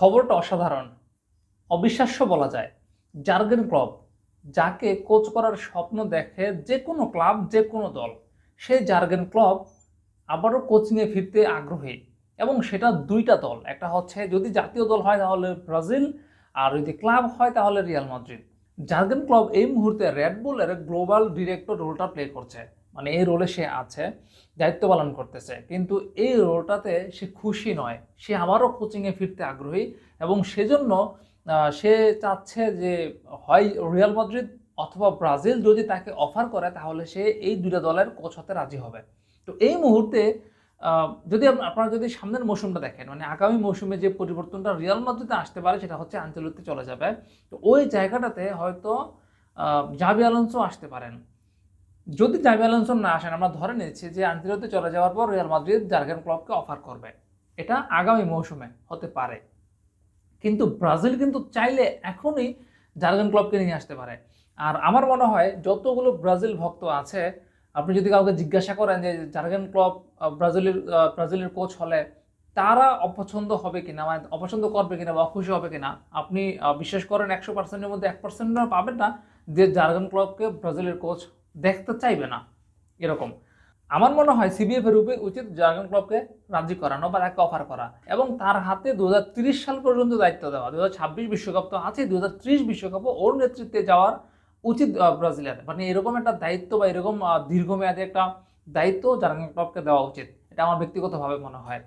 খবরটা অসাধারণ। অবিশ্বাস্য বলা যায়। জার্গেন ক্লব, যাকে কোচ করার স্বপ্ন দেখে যে কোনো ক্লাব, যে কোনো দল সেই জার্গেন ক্লব আবারও কোচিংয়ে ফিরতে আগ্রহী এবং সেটা দুইটা দল। একটা হচ্ছে যদি জাতীয় দল হয় তাহলে ব্রাজিল, আর যদি ক্লাব হয় তাহলে রিয়াল মাদ্রিদ। জার্গেন ক্লব এই মুহূর্তে রেড বুলের গ্লোবাল ডিরেক্টর রোলটা প্লে করছে। মানে এই রোলে সে আছে, দায়িত্ব পালন করতেছে। কিন্তু এই রোলটাতে সে খুশি নয়। সে আবারও কোচিংয়ে ফিরতে আগ্রহী এবং সেজন্য সে চাচ্ছে যে হয় রিয়াল মাদ্রিদ অথবা ব্রাজিল যদি তাকে অফার করে, তাহলে সে এই দুইটা দলের কোচ হতে রাজি হবে। তো এই মুহূর্তে যদি আপনারা যদি সামনের মৌসুমটা দেখেন মানে আগামী মৌসুমে যে পরিবর্তনটা রিয়াল মাদ্রিদে আসতে পারে, সেটা হচ্ছে আঞ্চলিকতে চলে যাবে। তো ওই জায়গাটাতে হয়তো জাবি আলোনসো আসতে পারেন। যদি জাবি আলোনসো না আসেন আমরা ধরে নিচ্ছি যে আঞ্চলিকতে চলে যাওয়ার পর রিয়াল মাদ্রিদ জার্গেন ক্লবকে অফার করবে। এটা আগামী মৌসুমে হতে পারে। কিন্তু ব্রাজিল কিন্তু চাইলে এখনই জার্গেন ক্লবকে নিয়ে আসতে পারে। আর আমার মনে হয় যতগুলো ব্রাজিল ভক্ত আছে, আপনি যদি কাউকে জিজ্ঞাসা করেন যে জার্গেন ক্লব ব্রাজিলের ব্রাজিলের কোচ হলে, তারা অপছন্দ হবে কিনা মানে অপছন্দ করবে কিনা বা খুশি হবে কিনা, আপনি বিশ্বাস করেন একশো পার্সেন্টের মধ্যে এক পার্সেন্ট পাবেন না যে জার্গেন ক্লবকে ব্রাজিলের কোচ দেখতে চাইবে না, এরকম। আমার মনে হয় সিবিএফ এর রূপে উচিত জার্গেন ক্লবকে রাজি করানো বা তাকে অফার করা এবং তার হাতে দু সাল পর্যন্ত দায়িত্ব দেওয়া। দু বিশ্বকাপ তো আছে দু বিশ্বকাপও ওর নেতৃত্বে যাওয়ার উচিত ব্রাজিলের মানে এরকম একটা দায়িত্ব বা এরকম দীর্ঘমেয়াদী একটা দায়িত্ব জার্গেন ক্লবকে দেওয়া উচিত। এটা আমার ব্যক্তিগতভাবে মনে হয়।